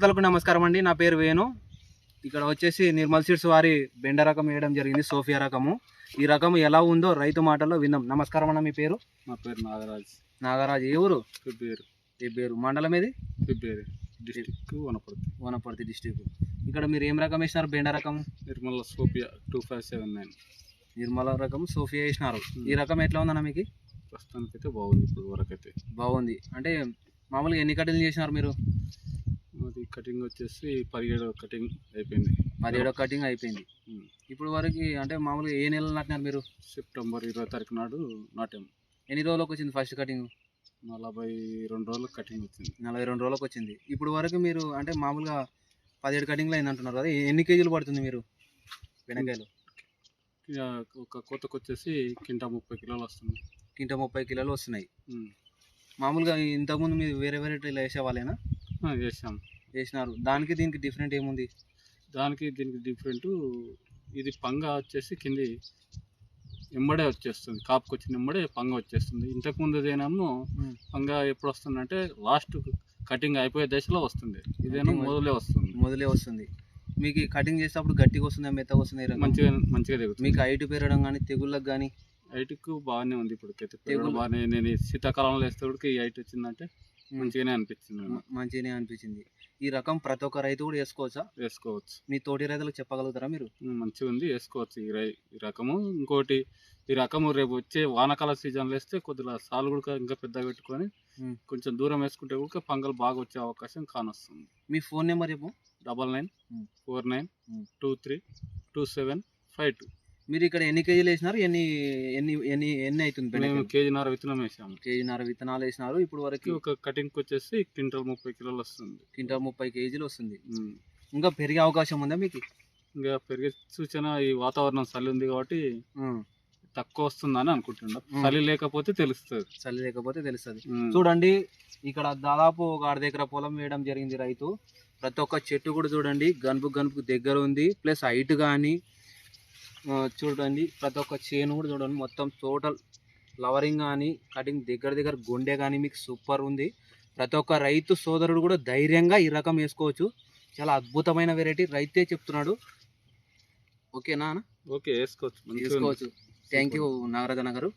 శ్రోతలకు నమస్కారం అండి. నా పేరు వేణు. ఇక్కడ వచ్చేసి నిర్మల్ సీడ్స్ వారి బెండ రకం వేయడం జరిగింది సోఫియా రకము. ఈ రకం ఎలా ఉందో రైతు మాటల్లో విందాం నమస్కారం అన్న మీ పేరు? నా పేరు నాగరాజ్. నాగరాజు. ఏ ఊరు? ఈ పేరు? మండలం ఏది? ఫిబ్రవరి డిస్టిక్ వనపర్తి. వనపర్తి డిస్టిక్ ఇక్కడ మీరు ఏం రకం వేసినారు? బెండ రకం? Nirmala Sophia two five seven nine. Nirmala రకం సోఫియా వేసినారు. ఈ రకం ఎట్లా ఉందన్న మీకు? ప్రస్తుతానికి అయితే బాగుంది ఇప్పుడు వరకు అయితే బాగుంది. అంటే మామూలుగా ఎన్ని కటింగ్లు చేసినారు మీరు? అది కటింగ్ వచ్చేసి పదిహేడు కటింగ్ అయిపోయింది. పదిహేడో కటింగ్ అయిపోయింది. ఇప్పుడు వరకు అంటే మామూలుగా ఏ నెలలు నాటినారు మీరు? సెప్టెంబర్ ఇరవై తారీఖు నాడు నాటాం ఎన్ని రోజులకు వచ్చింది ఫస్ట్ కటింగ్ నలభై రెండు రోజులకు కటింగ్ వచ్చింది. నలభై రెండు రోజులకు వచ్చింది. ఇప్పుడు వరకు మీరు అంటే మామూలుగా పదిహేడు కటింగ్లు అయింది అంటున్నారు కదా ఎన్ని కేజీలు పడుతుంది మీరు బెండకాయలు? ఇక ఒక కోతకు వచ్చేసి కింటా ముప్పై కిలోలు వస్తుంది. కింట ముప్పై కిలోలు వస్తున్నాయి. మామూలుగా ఇంతకుముందు మీరు వేరే వేరే ఇలా వేసేవాళ్ళేనా? ఆ, చేసాం వేసినారు దానికి దీనికి డిఫరెంట్ ఏముంది? దానికి దీనికి డిఫరెంట్ ఇది పంగ వచ్చేసి కింది ఎమ్మడే వచ్చేస్తుంది. కాపుకి వచ్చిన ఎమ్మడే పంగ వచ్చేస్తుంది. ఇంతకు ముందు ఉమ్. పంగ ఎప్పుడు వస్తుందంటే లాస్ట్ కటింగ్ అయిపోయే దశలో వస్తుంది. ఇదేమో మొదలే వస్తుంది. మొదలే వస్తుంది. మీకు కటింగ్ చేసేటప్పుడు గట్టిగా వస్తుందా మెత్తగా వస్తుంది? మంచిగా మంచిగా దిగుతుంది మీకు హైట్ పెరగడం కానీ తెగుళ్ళకి కానీ హైట్కి బాగానే ఉంది ఇప్పుడు తెగులు- బాగానే నేను శీతాకాలంలో వేస్తే ఈ హైట్ వచ్చిందంటే మంచిగానే అనిపించింది. మంచిగానే అనిపించింది. ఈ రకం ప్రతి ఒక్క రైతు కూడా వేసుకోవచ్చా? వేసుకోవచ్చు. మీ తోటి రైతులకు చెప్పగలుగుతారా మీరు? మంచిగా ఉంది వేసుకోవచ్చు. ఈ రై ఈ రకము. ఇంకోటి ఈ రకము రేపు వచ్చే వానాకాల సీజన్లో వేస్తే కొద్దిగా సాలు కూడా ఇంకా పెద్దగా పెట్టుకొని. కొంచెం దూరం వేసుకుంటే కూడా పంగలు బాగా వచ్చే అవకాశం కానొస్తుంది. మీ ఫోన్ నెంబర్ చెప్పు. Double nine. Four nine. Two three two seven five two. మీరు ఇక్కడ ఎన్ని కేజీలు వేసినారు? ఎన్ని ఎన్ని ఎన్ని ఎన్ని అవుతుంది మేము? కేజీన్నర విత్తనం వేసాము. కేజీన్నర విత్తనాలు వేసినారు. ఇప్పుడు వరకు ఒక కటింగ్కి వచ్చేసి క్వింటల్ ముప్పై కిలోలు వస్తుంది. క్వింటల్ ముప్పై కేజీలు వస్తుంది. ఉమ్. ఇంకా పెరిగే అవకాశం ఉందా మీకు? ఇంకా పెరిగే సూచన ఈ వాతావరణం చలి ఉంది కాబట్టి తక్కువ వస్తుందని అనుకుంటున్నా. ఉమ్. చలి లేకపోతే తెలుస్తుంది. చలి లేకపోతే తెలుస్తుంది. ఉమ్. చూడండి ఇక్కడ దాదాపు ఒక అర్ధ ఎకరా పొలం వేయడం జరిగింది రైతు. ప్రతి ఒక్క చెట్టు కూడా చూడండి గనుపు గనుపుకు దగ్గర ఉంది. ప్లస్ హైట్ కానీ చూడండి ప్రతి ఒక్క చేను కూడా చూడండి మొత్తం టోటల్ ఫ్లవరింగ్ కానీ కటింగ్ దగ్గర దగ్గర గుండె కానీ మీకు సూపర్ ఉంది. ప్రతి ఒక్క రైతు సోదరుడు కూడా ధైర్యంగా ఈ రకం వేసుకోవచ్చు. చాలా అద్భుతమైన వెరైటీ రైతే చెప్తున్నాడు. ఓకేనా? ఓకే వేసుకోవచ్చు. వేసుకోవచ్చు. థ్యాంక్ యూ నాగరాజన గారు.